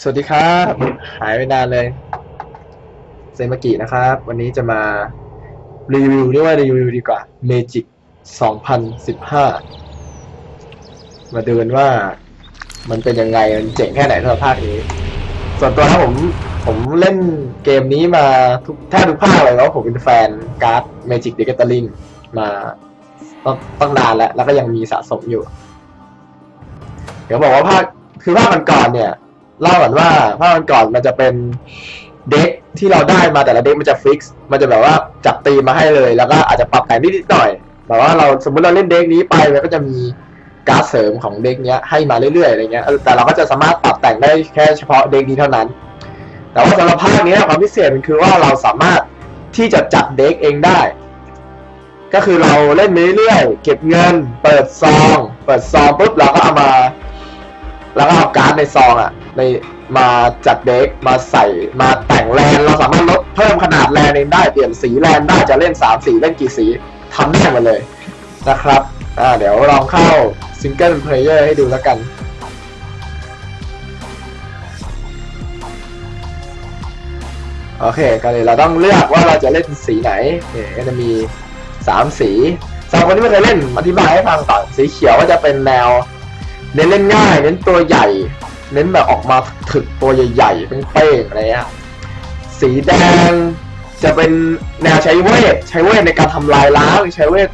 สวัสดีครับ หายไปนานเลยเซมากินะครับ วันนี้จะมารีวิวเรียกว่ารีวิวดีกว่า Magic 2015 มาดูกันว่ามันเป็นยังไง มันเจ๋งแค่ไหนสำหรับภาคนี้ ส่วนตัวนะผมผมเล่นเกมนี้มาทุกแทบทุกภาคเลยเพราะผมเป็นแฟนการ์ด Magic The Gathering มาต้องต้องนานแล้ว แล้วก็ยังมีสะสมอยู่ เดี๋ยวบอกว่าภาคคือภาคก่อนเนี่ย เล่าก่อนว่าภาคมันก่อนมันจะเป็นเด็กที่เราได้มาแต่ละเด็กมันจะฟิกซ์มันจะแบบว่าจับตีมาให้เลย แล้วก็อาจจะปรับแต่งนิดๆหน่อยแบบว่าเราสมมติเราเล่นเด็กนี้ไปมันก็จะมีการ์ดเสริมของเด็กเนี้ยให้มาเรื่อยๆอะไรเงี้ยแต่เราก็จะสามารถปรับแต่งได้แค่เฉพาะเด็กนี้เท่านั้น แต่ว่าสำหรับภาคนี้ความพิเศษมันคือว่าเราสามารถที่จะจัดเด็กเองได้ ก็คือเราเล่นเรื่อยๆเก็บเงิน เปิดซอง เปิดซองปุ๊บเราก็เอามา แล้วก็เอาการ์ดในซองอะ ในมาจัดเด็กมาใส่มาแต่งแลนเราสามารถลดเพิ่มขนาดแลนเองได้เปลี่ยนสีแลนได้จะเล่นสามสีเล่นกี่สีทำได้หมดเลยนะครับอ่าเดี๋ยวลองเข้าซิงเกิลเพลเยอร์ให้ดูแล้วกันโอเคก็เลยเราต้องเลือกว่าเราจะเล่นสีไหนเนี่ยก็จะมีสามสีสำหรับคนที่ไม่เคยเล่นอธิบายให้ฟังก่อนสีเขียวก็จะเป็นแนว เน้นเล่นง่าย เน้นตัวใหญ่ เน้นแบบออกมาถึกตัวใหญ่ๆเป้งอะไรเงี้ยสีแดงจะเป็นแนวใช้เวทใช้เวทในการทำลายล้างใช้เวท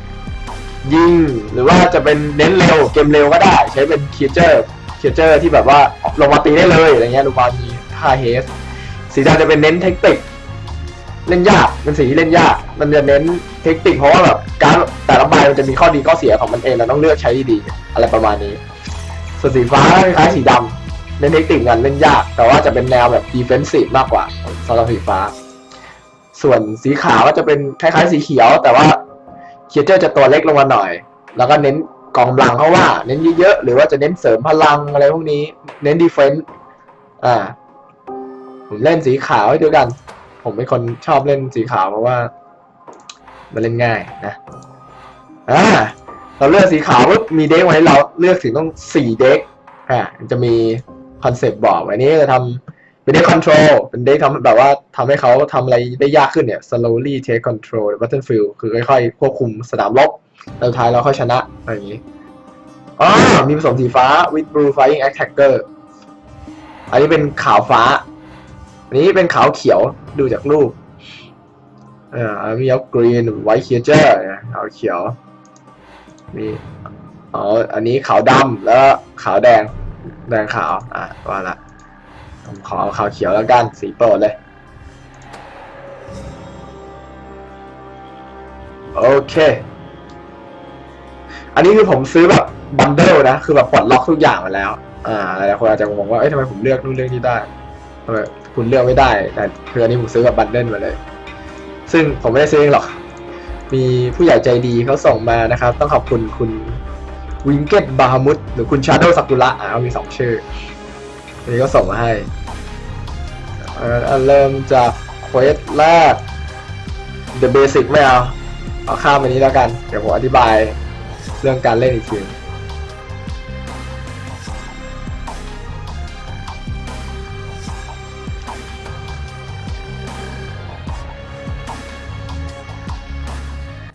ยิง หรือว่าจะเป็นเน้นเร็วเกมเร็วก็ได้ ใช้เป็นคีเจอร์คีเจอร์ที่แบบว่าลงมาตีได้เลยอะไรเงี้ยลูกบอลมีท่าเฮสสีดำจะเป็นเน้นเทคนิคเล่นยากเป็นสีที่เล่นยาก มันจะเน้นเทคนิคเพราะว่าแบบการแต่ละใบมันจะมีข้อดีข้อเสียของมันเองเราต้องเลือกใช้ดีอะไรประมาณนี้ส่วนสีฟ้าคล้ายสีดำ เน้นเทคนิคกันเล่นยาก แต่ว่าจะเป็นแนวแบบดีเฟนซีฟมากกว่าสำหรับสีฟ้า ส่วนสีขาวก็จะเป็นคล้ายๆสีเขียว แต่ว่าเคียเจอร์จะตัวเล็กลงมาหน่อย แล้วก็เน้นกองกำลังเขาว่า เน้นเยอะๆหรือว่าจะเน้นเสริมพลังอะไรพวกนี้ เน้นดีเฟนส์อ่า ผมเล่นสีขาวให้ดูกัน ผมเป็นคนชอบเล่นสีขาวเพราะว่า มันเล่นง่ายนะอ่าเราเลือกสีขาวปุ๊บมีเด็กไว้เราเลือกถึงต้องสี่เด็กอ่าจะมี คอนเซปต์บอกอันนี้จะทำเป็นเด็กคอนโทรลเป็นเด็กทำแบบว่าทำให้เขาทำอะไรได้ยากขึ้นเนี่ย slowly take control the battlefield คือค่อยๆ ควบคุมสนามรบแล้วท้ายเราค่อยชนะอะไรอย่างนี้อ๋อมีผสมสีฟ้า with blue flying attacker อันนี้เป็นขาวฟ้า อันนี้เป็นขาวเขียวดูจากรูปอ่ามีเอากรีนไวท์เคียเจอร์ขาวเขียวมีอ๋ออันนี้ขาวดำแล้วขาวแดง แดงขาว อะว่าละ ผมขอเอาขาวเขียวแล้วกัน สีโปรดเลย โอเค อันนี้คือผมซื้อแบบบันเดิลนะ คือแบบปลดล็อกทุกอย่างมาแล้ว อ่าหลายคนอาจจะงงว่า เอ้ยทำไมผมเลือกนู่นเลือกนี่ได้ทำไมคุณเลือกไม่ได้ แต่คืออันนี้ผมซื้อแบบบันเดิลมาเลย ซึ่งผมไม่ได้ซื้อเองหรอก มีผู้ใหญ่ใจดีเขาส่งมานะครับ ต้องขอบคุณคุณ วิงเก็ตบาฮามุตหรือคุณชาโดสักุระอ่ามีสองชื่ออันนี้ก็ส่งมาให้เอ่อเริ่มจากเควสแรก The Basic ไม่เอา เอาข้ามไปนี้แล้วกัน เดี๋ยวผมอธิบายเรื่องการเล่นอีกที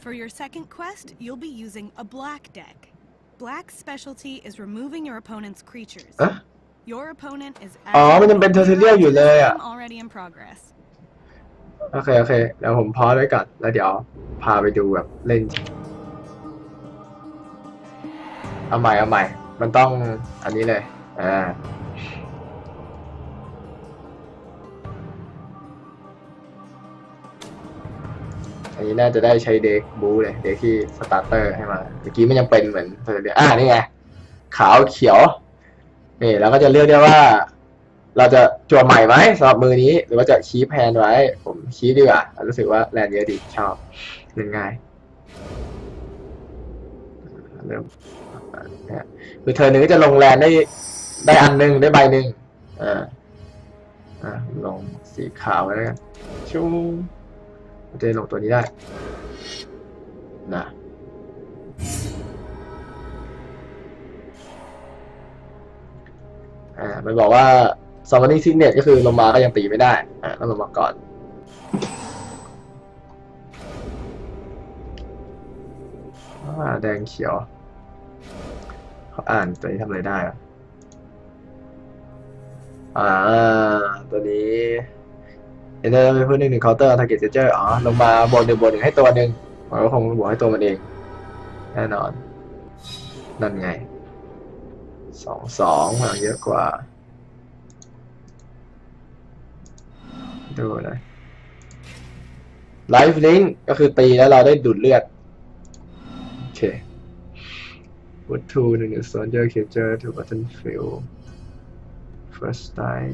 For your second quest, you'll be using a black deck. Black's specialty is removing your opponent's creatures. อะ Your opponent is อ๋อ มันยังเป็น tutorial อยู่เลยอะ already in progress. โอเค โอเค เดี๋ยวผมพอสไว้ก่อน แล้วเดี๋ยวพาไปดูแบบเล่นจริงเอาใหม่ เอาใหม่ มันต้องอันนี้เลย อ่า อันนี้น่าจะได้ใช้เด็กบูเลย เด็กที่สตาร์เตอร์ให้มาเมื่อกี้มันยังเป็นเหมือนเธอเดียอ่านี่ไง ขาวเขียว นี่เราก็จะเลือกได้ว่า เราจะจั่วใหม่ไหมสำหรับมือนี้ หรือว่าจะคีปแฮนด์ไว้ ผมคีปดีกว่า รู้สึกว่าแรงเยอะดีชอบเล่นง่ายเริ่มคือเธอหนึ่งก็จะลงแลนได้ได้อันหนึ่งได้ใบหนึ่งอ่าอ่าลงสีขาวไว้แล้วกันชู จะลงตัวนี้ได้นะอ่า มันบอกว่าสองวันนี้ซิเนตก็คือลงมาก็ยังตีไม่ได้ อะต้องลงมาก่อน อ่า แดงเขียว เขาอ่านตัวนี้ทำอะไรได้อ่า ตัวนี้ เอนเตอร์ไปเพื่อหนึ่งหนึ่งเคาน์เตอร์ทาร์เก็ตเจอร์อ๋อลงมาบนหนึ่งบนหนึ่งให้ตัวหนึ่งมันก็คงบวกให้ตัวมันเอง แน่นอน นั่นไงสองสองพลังเยอะกว่า ดูนะไลฟ์ลิงก็คือตีแล้วเราได้ดูดเลือด โอเค Wood to หนึ่งหนึ่ง soldier capture to battlefield first die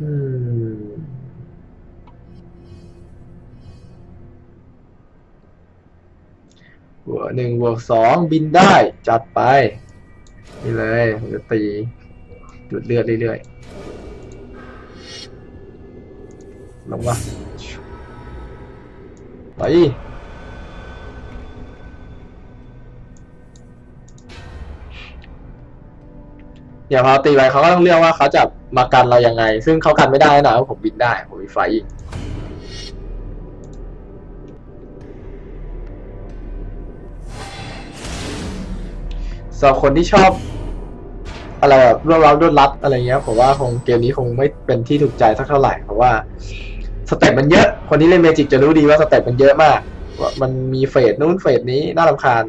อืมบวกหนึ่งบวกสองบินได้จัดไป นี่เลยผมจะตีดูดเลือดเรื่อยๆลงมาไปอย่าพอตีไปเขาก็ต้องเลือกว่าเขาจะ มากันเรายังไง ซึ่งเขากันไม่ได้แน่นอนว่าผมบินได้ ผมมีไฟอีกสำหรับคนที่ชอบอะไรแบบรวบรัดรวดรัดอะไรเงี้ยผมว่าคงเกมนี้คงไม่เป็นที่ถูกใจสักเท่าไหร่เพราะว่าสเต็ปมันเยอะ คนที่เล่นเมจิกจะรู้ดีว่าสเต็ปมันเยอะมากว่ามันมีเฟสนู้นเฟสนี้น่ารำคาญ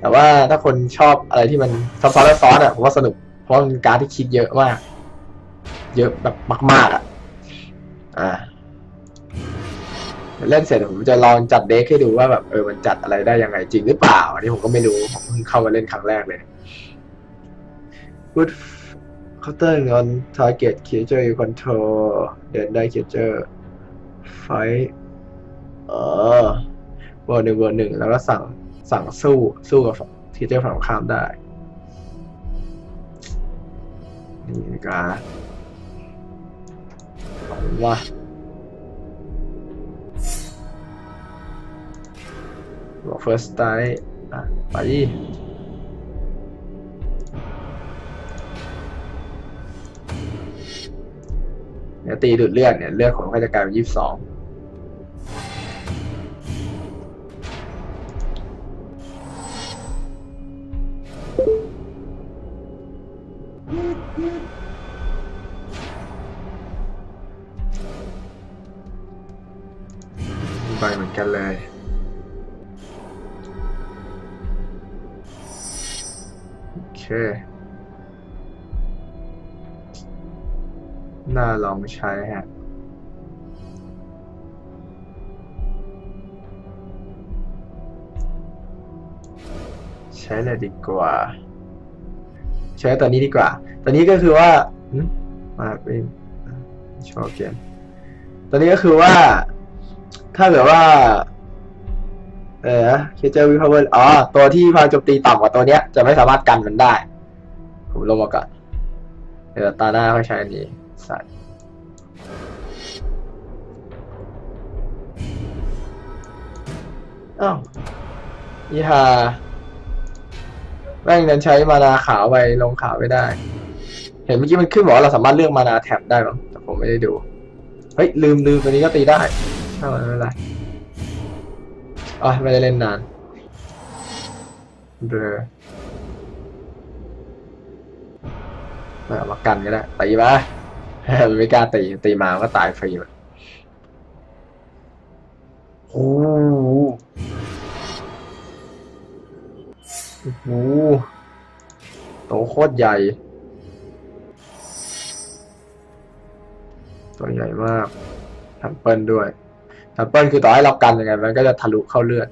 แต่ว่าถ้าคนชอบอะไรที่มันซับซ้อนและซ้อนอะผมว่าสนุกเพราะมันการที่คิดเยอะมาก เยอะแบบมาก ๆ อะ อ่าเล่นเสร็จผมจะลองจัดเด็กให้ดูว่าแบบเออมันจัดอะไรได้ยังไงจริงหรือเปล่า อันนี้ผมก็ไม่รู้ผมเพิ่งเข้ามาเล่นครั้งแรกเลย Good counter on target creature you control เดินได้ creature fight เออบวกหนึ่งบวกหนึ่งแล้วก็สั่งสั่งสู้สู้กับทีเจอร์ฝั่งข้ามได้ นี่นะกาเอา ว่าบอก first strike อะไปเนี่ยตีดูดเลือดเนี่ย เลือดของมันก็จะกลายเป็นยี่สิบสอง น่าลองใช้ฮะใช้เลยดีกว่า ใช้ตัวนี้ดีกว่าตัวนี้ก็คือว่ามาเป็นโชว์เกมตัวนี้ก็คือว่า ถ้าเกิดว่า เออเคเจอร์วิพาวเวอร์อ๋อ ตัวที่พลังโจมตีต่ำกว่าตัวเนี้ย จะไม่สามารถกันมันได้ ผมลงมาก่อนเดี๋ยวตาหน้าค่อยใช้อันนี้ใส่อ้าวอีฮาแม่งนั้นใช้มานาขาวไปลงขาวไม่ได้ เห็นเมื่อกี้มันขึ้นบอกว่าเราสามารถเลือกมานาแท็บได้มั้งแต่ผมไม่ได้ดู เฮ้ย ลืมลืมตัวนี้ก็ตีได้ช่างมันไม่เป็นไร อ๋อไม่ได้เล่นนานเบลอไม่เอามากันก็ได้ตีมามันไม่กล้าตี ตีมาก็ตายฟรีมันโอ้โหโอ้โหโตโคตรใหญ่ ตัวใหญ่มากทัมเปิลด้วย ทัมเปิลคือต่อให้เรากันยังไงมันก็จะทะลุเข้าเลือด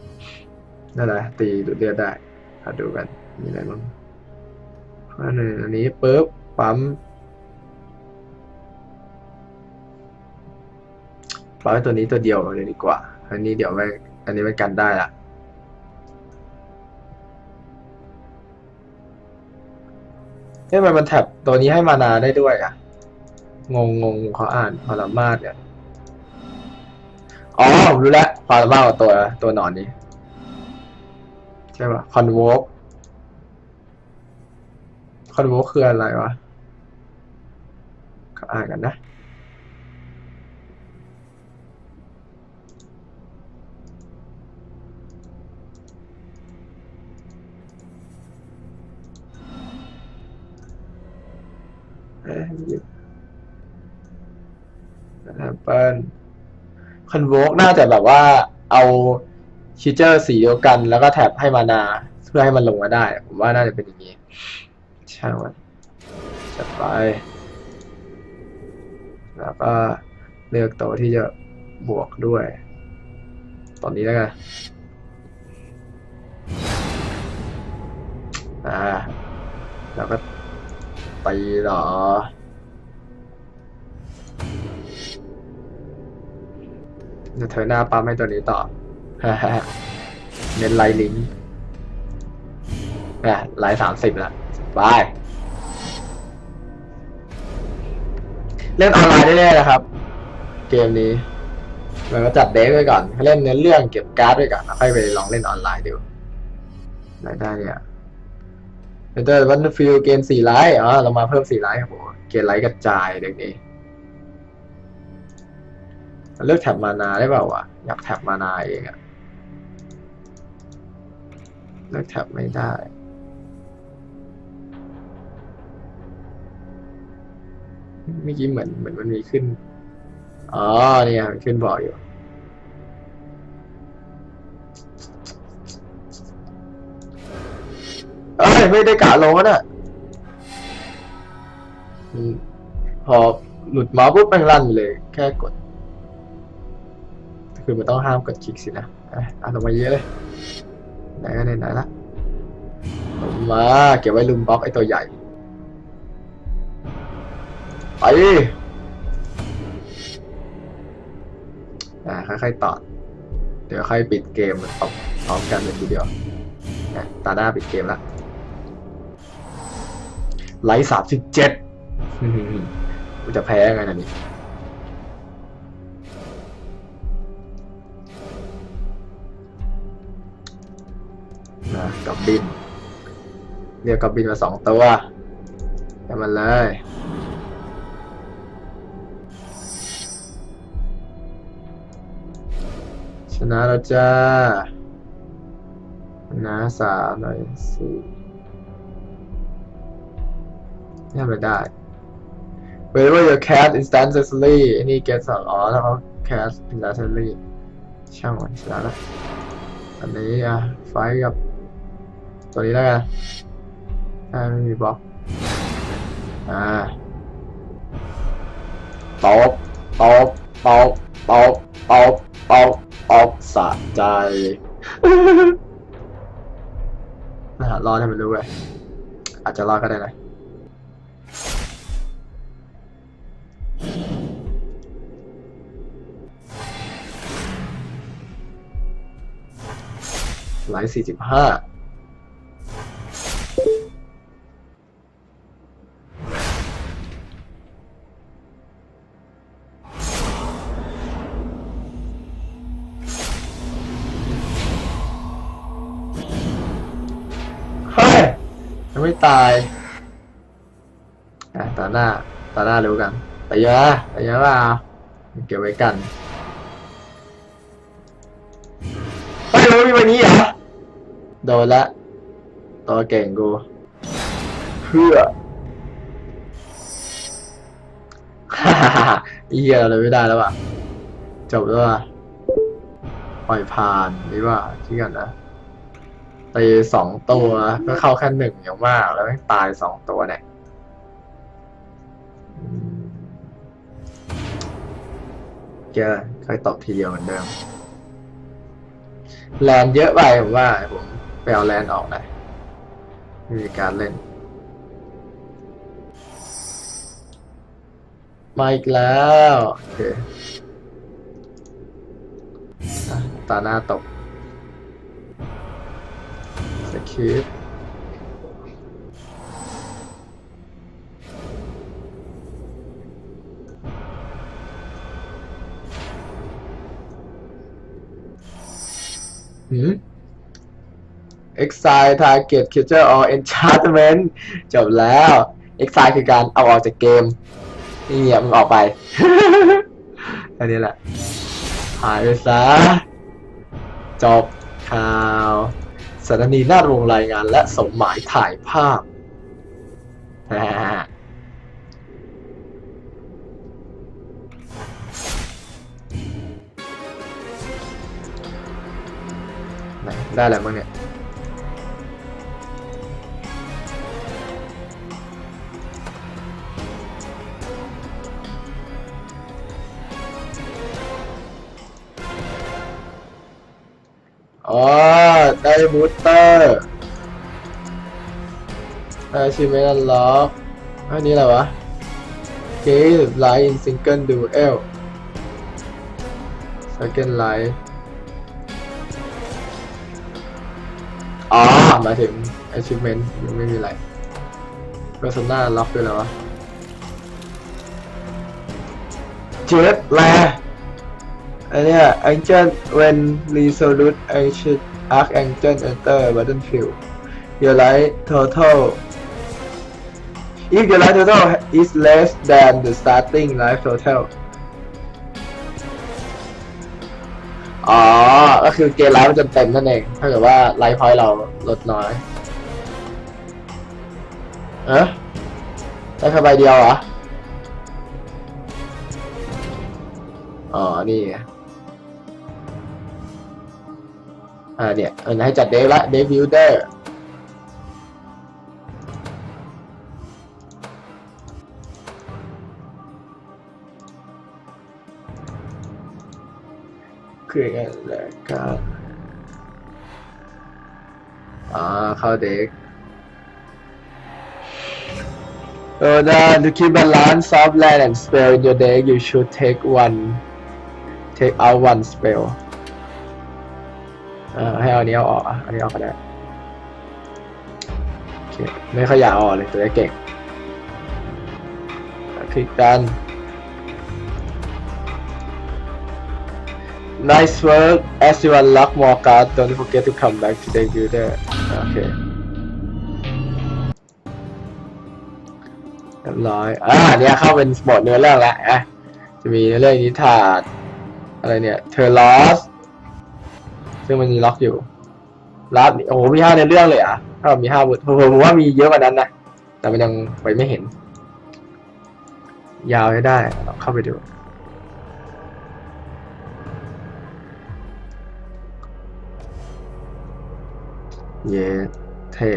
นั่นแหละตีดูดเลือดได้มาดูกันมีอะไรบ้างอันหนึ่งอันนี้ปุ๊บปั๊มปล่อยตัวนี้ตัวเดียวเลยดีกว่า อันนี้เดี๋ยวไม่อันนี้มันกันได้ละเฮ้ยมันมันแท็บตัวนี้ให้มานาได้ด้วยอะ งงงงเขาอ่านพารามาสเนี่ย อ๋อผมรู้แล้วความสามารถของตัวตัวหนอนนี้โอเคช่ป่ะคอนโวกคอนโวกคืออะไรวะอ่านกันนะเอ๊ะหยิบแอปเปิล คอนโวกน่าจะแบบว่าเอาชีเจอร์สีเดียวกัน แล้วก็แท็บให้มานา เพื่อให้มันลงมาได้ ผมว่าน่าจะเป็นอย่างนี้ ช่างมันจัดไป แล้วก็เลือกตัวที่จะบวกด้วย ตอนนี้แล้วกันอ่า แล้วก็ตีเหรอ เธอหน้าปั๊มให้ตัวนี้ต่อเน้นไลน์ลิงก์อะไลน์สามสิบละบาย เล่นออนไลน์ได้เลยนะครับ เกมนี้เราก็จัดเดฟไว้ก่อนเล่นเนื้อเรื่องเก็บการ์ดไว้ก่อนแล้วค่อยไปลองเล่นออนไลน์ดูรายได้เนี่ยเป็นตัววันฟิลเกณฑ์สี่ไลท์อ๋อเรามาเพิ่มสี่ไลท์ครับผมเกณฑ์ไลท์กระจายเด็กนี้ เลือกแท็บมานาได้เปล่าวะอยากแท็บมานาเองอะเลือกแท็บไม่ได้เมื่อกี้เหมือนเหมือนมันมีขึ้น อ๋อเนี่ยมันขึ้นบอกอยู่ เอ้ย ไม่ได้กะลงนะอืมพอหลุดมาปุ๊บมันลั่นเลย แค่กด คือมันต้องห้ามกดคลิกสินะอะเอาลงมาเยอะเลยไหนก็ไหนๆละลงมาเก็บไว้ลุมบล็อกไอ้ตัวใหญ่ไปอ่าค่อยๆต่อเดี๋ยวค่อยปิดเกมพร้อมพร้อมกันเลยทีเดียวอะตาหน้าปิดเกมละไลท์สามสิบเจ็ดกูจะแพ้ยังไงนะนี่ นะกับบิน เรียกกับบินมาสองตัวกันมาเลยชนะแล้วจ้าชนะสามหน่อยสี่นี่ไม่ได้ wherever your cat instantly อันนี้ get สองอ๋อแล้วเขา cat instantly ช่างมันชนะแล้วอันนี้อะไฟกับ ตัวนี้แล้วกันถ้าไม่มีบล็อก อ่าตบตบตบตบตบตบตบสะใจนะฮะรอดให้มันรู้เว้ยอาจจะรอดก็ได้นะไลท์สี่สิบห้า ตายอะตาหน้าตาหน้ารู้กันแต่เยอะแต่เยอะเปล่าเก็บไว้กันเฮ้ยมันมีใบนี้เหรอโดนละตัวเก่งกูเพื่อฮ่าฮ่าฮ่าเฮียอะไรไม่ได้แล้วอะจบแล้วอะปล่อยผ่านนี่ว่าที่กันนะ ตีสองตัวก็เข้าแค่หนึ่งอย่างมากแล้วไม่ตายสองตัวเนี่ยเจอเคยตกทีเดียวเหมือนเดิม แลนเยอะไปผมว่าผมไปเอาแลนออกหน่อยมีการเล่น มาอีกแล้ว โอเคตาหน้าตก สคริปต์หืม exile target creature or enchantment จบแล้ว exile คือการเอาออกจากเกม นี่เงียมึงออกไป อันนี้แหละ หายไปซะ จบข่าว สถานีหน้าโรงรายงานและสมหมายถ่ายภาพไหนได้แล้วมั้งเนี่ย บูสเตอร์ได้ชิเมนล็อกอันนี้อะไรวะเกมไลท์ in single duel second life อ๋อหมายถึง achievement ยังไม่มีอะไร persona ล็อกด้วยแล้ววะเจ็ดแลอันเนี้ย Angel when resolute Ancient Archangel enter battlefield your life total if your life total is less than the starting life total อ๋อ ก็คือเกมไลฟ์มันจะเต็มนั่นเอง ถ้าเกิดว่าไลฟ์พอยต์เราลดน้อยเอ๊ะได้แค่ใบเดียวเหรอ อ๋อ นี่ อ่าเนี่ยให้จัดเดฟละเดฟบิวเดอร์คือไงและครับอ่าเข้าเด็กเออ the to keep balance of land and spell in your deck you should take one take out one spell ออให้เอาอันนี้เอาออกอะอันนี้ออกก็ได้โอเคไม่ค่อยอยาออกเลยตัวนี้เก่งคลิกดัน Nice work as you unlock more cards don't forget to come back to the builder โอเคเรียบร้อยอ่าเนี่ยเข้าเป็นบทเนื้อเรื่องแล้วอะจะมีเรื่องนิทานอะไรเนี่ยเธอ lost ซึ่งมันมีล็อกอยู่รับโอ้โหมีห้าในเรื่องเลยอะถ้ามีห้าบทผมผมว่ามีเยอะกว่านั้นนะ แต่มันยังไปไม่เห็น ยาวให้ได้ลองเข้าไปดู เย้เท่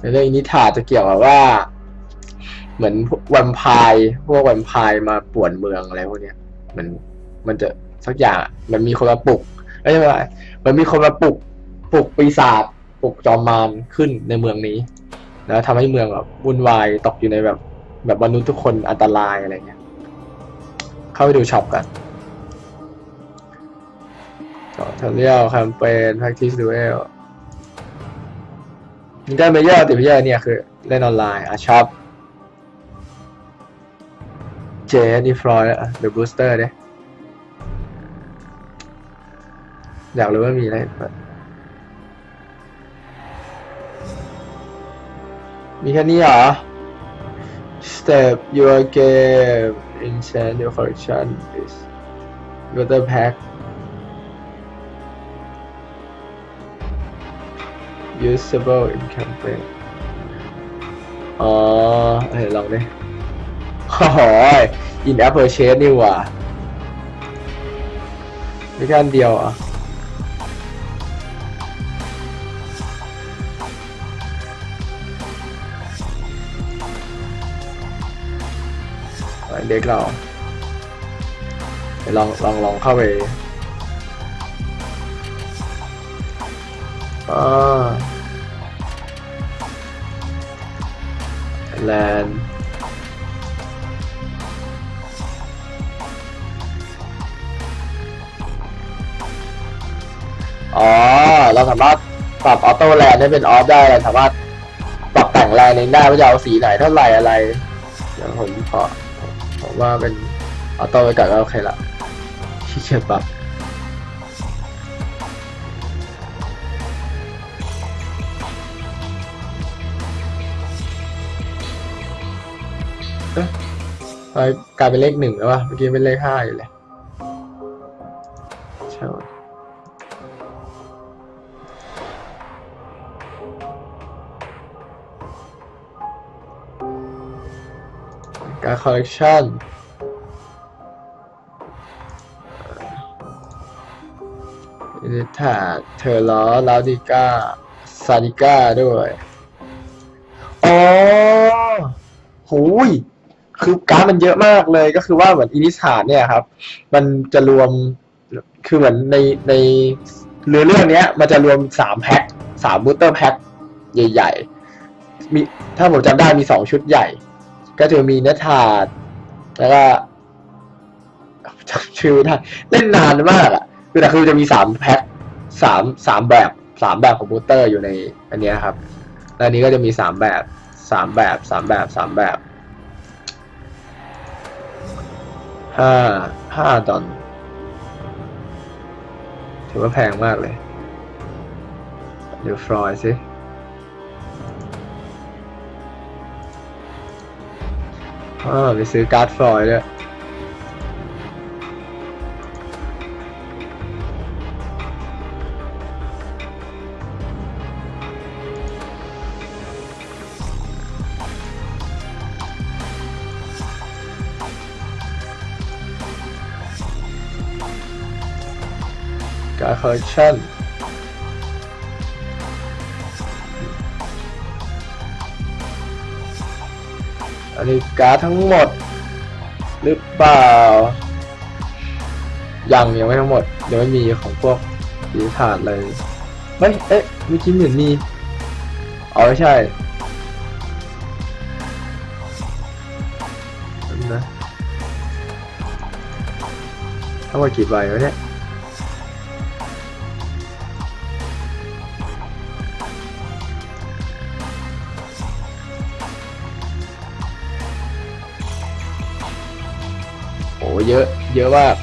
ในเรื่องนิทานจะเกี่ยวกับว่า เหมือนวกแวมไพร์พวกวมไพร์มาป่วนเมืองอะไรพวกเนี้ยมัน มันจะสักอย่างมันมีคนมาปลุกไม่ใช่ไรมันมีคนมาปลุกปลุกปีศาจปลุกจอมมารขึ้นในเมืองนี้ แล้วทำให้เมืองแบบวุ่นวายตกอยู่ในแบบ แบบมนุษย์ทุกคนอันตรายอะไรเงี้ย เข้าไปดูช็อปกันทอเรียลแคมเปญ practice duel มีได้ไม่เยอะต่ไม่เยอะเนี่ยคือ เล่นออนไลน์อะช็อปเจนี่ฟลอยด์เดอะบูสเตอร์เนี่ย อยากรู้ว่ามีอะไรมีแค่นี้เหรอ Step your game enchant your collection is water pack usable in campaign อ๋อเฮ้ยลองดิโอ้โหอินแอปเปิลเชสนี่หว่ามีแค่อันเดียวเหรอะ เด็กเราเดี๋ยวลองลองลองเข้าไปอ่าแลนด์อ๋อ เราสามารถปรับออโต้แลนให้เป็นออฟได้เราสามารถปรับแต่งแลนเองได้ว่าจะเอาสีไหนเท่าไหร่อะไรเดี๋ยวผมขอ ว่าเป็นเอาต่อไปกัดเอาใครละขี้เกียจปรับกลายเป็นเลขหนึ่งแล้ววะเมื่อกี้เป็นเลขห้าอยู่เลย การคอลเลกชันอินิทาเทอร์ล้อลาวดิก้าซาดิก้าด้วย อ๋อหูยคือการ์ดมันเยอะมากเลยก็คือว่าเหมือนอินิสาเนี่ยครับ มันจะรวมคือเหมือนในในเรือเรื่องเนี้ยมันจะรวมสามแพ็คสามบูสเตอร์แพ็คใหญ่ ๆ มีถ้าผมจำได้มีสองชุดใหญ่ ก็จะมีเนทาดแล้วก็จำชื่อไม่ได้เล่นนานมากอะคือแต่คือจะมีสามแพ็คสามสามแบบสามแบบของบูสเตอร์อยู่ในอันเนี้ยครับแล้วอันนี้ก็จะมีสามแบบสามแบบสามแบบสามแบบห้าห้าดอนถือว่าแพงมากเลยเดี๋ยวฟลอยสิ เอ่าไปซื้อการ์ดฟลอยด้วยการ์ดคอลเลคชั่น นี้การ์ดทั้งหมด หรือเปล่า ยังยังไม่ทั้งหมดยังไม่มีของพวกสีถาดเลยเฮ้ยเอ๊ะเมื่อกี้เหมือนมีอ๋อไม่ใช่นะทั้งหมดกี่ใบวะเนี่ย เยอะ เยอะมาก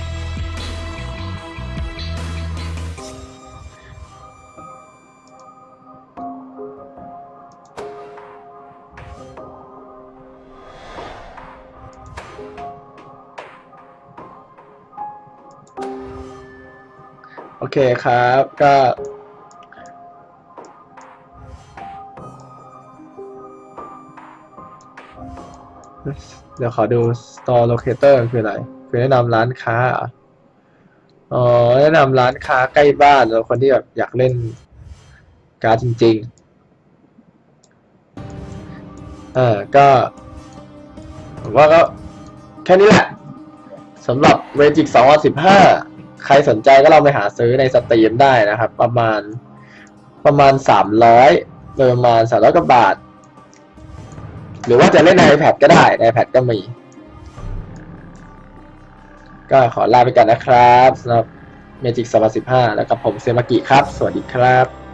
โอเคครับ ก็เดี๋ยวขอดู store locator คืออะไร คือแนะนำร้านค้าเออ๋อแนะนำร้านค้าใกล้บ้านแล้วคนที่แบบอยากเล่นการ์ดจริงๆอ่าก็ผมว่าก็แค่นี้แหละสำหรับ v e g i c 2015 ใครสนใจก็ลองไปหาซื้อในสตรีมได้นะครับ ประมาณประมาณ 300โดยประมาณ300กว่าบาท หรือว่าจะเล่นใน iPad ก็ได้ใน iPad ก็มี ก็ขอลาไปกันนะครับสำหรับ Magic 2015 แล้วกับผมเซมากิครับ สวัสดีครับ